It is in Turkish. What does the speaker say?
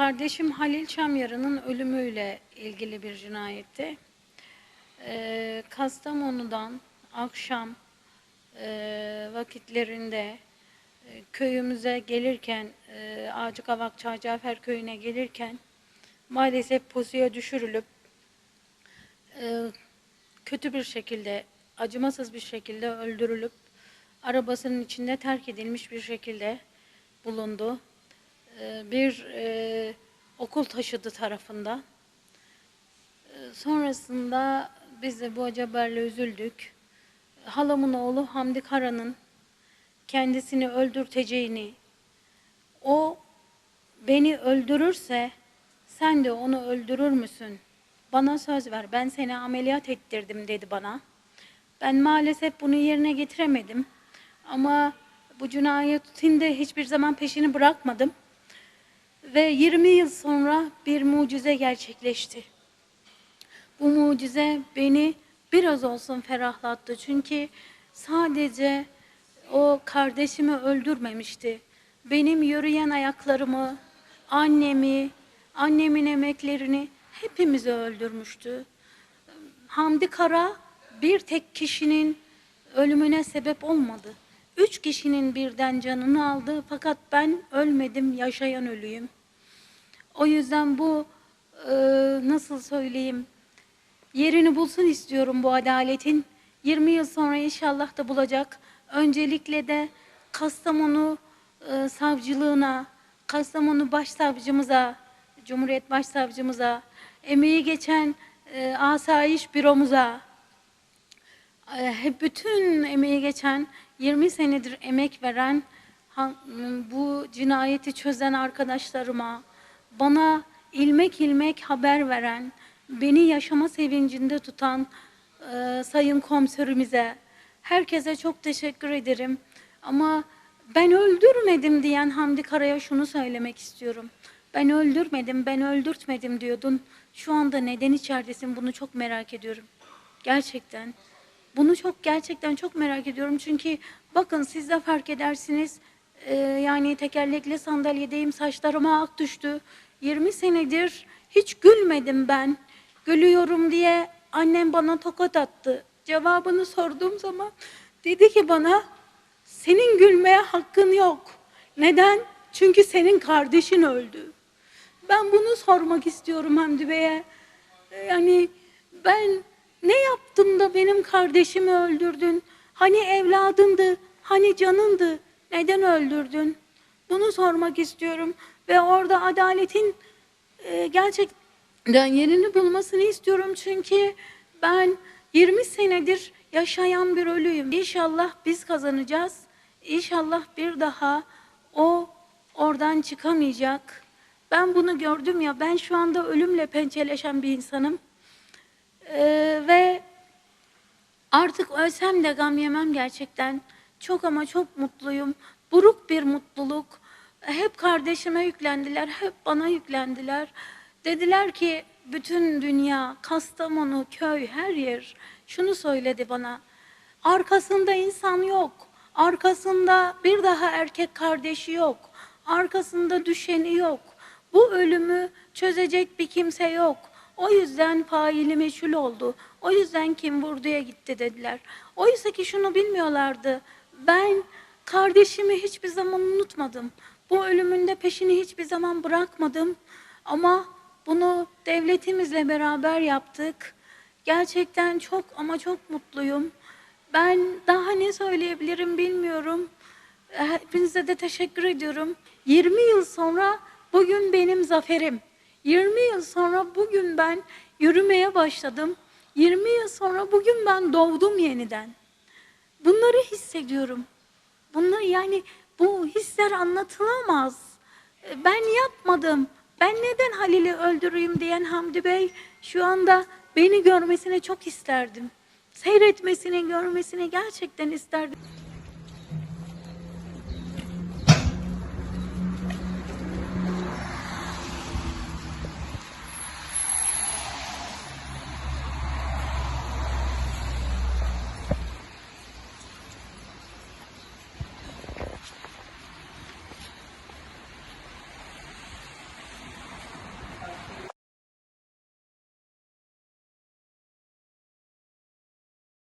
Kardeşim Halil Çamyarı'nın ölümüyle ilgili bir cinayetti. Ee, Kastamonu'dan akşam e, vakitlerinde e, köyümüze gelirken, e, Ağacıkavak Çağcafer köyüne gelirken maalesef pusuya düşürülüp e, kötü bir şekilde, acımasız bir şekilde öldürülüp arabasının içinde terk edilmiş bir şekilde bulundu. E, bir e, okul taşıdı tarafından. E, sonrasında biz de bu haberle üzüldük. Halamın oğlu Hamdi Kara'nın kendisini öldürteceğini, o beni öldürürse sen de onu öldürür müsün? Bana söz ver, ben seni ameliyat ettirdim dedi bana. Ben maalesef bunu yerine getiremedim. Ama bu cinayetin de hiçbir zaman peşini bırakmadım. Ve 20 yıl sonra bir mucize gerçekleşti. Bu mucize beni biraz olsun ferahlattı. Çünkü sadece o kardeşimi öldürmemişti. Benim yürüyen ayaklarımı, annemi, annemin emeklerini hepimizi öldürmüştü. Hamdi Kara bir tek kişinin ölümüne sebep olmadı. Üç kişinin birden canını aldı fakat ben ölmedim, yaşayan ölüyüm. O yüzden bu e, nasıl söyleyeyim yerini bulsun istiyorum bu adaletin. 20 yıl sonra inşallah da bulacak. Öncelikle de Kastamonu e, savcılığına, Kastamonu başsavcımıza, Cumhuriyet Başsavcımıza, emeği geçen e, asayiş büromuza, e, bütün emeği geçen 20 senedir emek veren bu cinayeti çözen arkadaşlarıma, bana ilmek ilmek haber veren, beni yaşama sevincinde tutan e, sayın komiserimize, herkese çok teşekkür ederim. Ama ben öldürmedim diyen Hamdi Kara'ya şunu söylemek istiyorum. Ben öldürmedim, ben öldürtmedim diyordun. Şu anda neden içeridesin bunu çok merak ediyorum. Gerçekten. Bunu çok gerçekten çok merak ediyorum. Çünkü bakın siz de fark edersiniz. Ee, yani tekerlekli sandalyedeyim saçlarıma ak düştü. 20 senedir hiç gülmedim ben. Gülüyorum diye annem bana tokat attı. Cevabını sorduğum zaman dedi ki bana senin gülmeye hakkın yok. Neden? Çünkü senin kardeşin öldü. Ben bunu sormak istiyorum Hamdi Bey'e. Yani ben ne yaptım da benim kardeşimi öldürdün? Hani evladındı, hani canındı. Neden öldürdün? Bunu sormak istiyorum. Ve orada adaletin e, gerçekten yerini bulmasını istiyorum. Çünkü ben 20 senedir yaşayan bir ölüyüm. İnşallah biz kazanacağız. İnşallah bir daha o oradan çıkamayacak. Ben bunu gördüm ya, ben şu anda ölümle pençeleşen bir insanım. Ee, ve artık ölsem de gam yemem gerçekten. Çok ama çok mutluyum. Buruk bir mutluluk. Hep kardeşime yüklendiler, hep bana yüklendiler. Dediler ki bütün dünya, Kastamonu, köy, her yer şunu söyledi bana. Arkasında insan yok. Arkasında bir daha erkek kardeşi yok. Arkasında düşeni yok. Bu ölümü çözecek bir kimse yok. O yüzden faili meçhul oldu. O yüzden kim vurduya gitti dediler. Oysa ki şunu bilmiyorlardı. Ben kardeşimi hiçbir zaman unutmadım. Bu ölümün de peşini hiçbir zaman bırakmadım. Ama bunu devletimizle beraber yaptık. Gerçekten çok ama çok mutluyum. Ben daha ne söyleyebilirim bilmiyorum. Hepinize de teşekkür ediyorum. 20 yıl sonra bugün benim zaferim. 20 yıl sonra bugün ben yürümeye başladım. 20 yıl sonra bugün ben doğdum yeniden. Bunları hissediyorum. Bunlar yani bu hisler anlatılamaz. E, Ben yapmadım. Ben neden Halil'i öldüreyim diyen Hamdi Bey şu anda beni görmesini çok isterdim. Seyretmesini, görmesini gerçekten isterdim.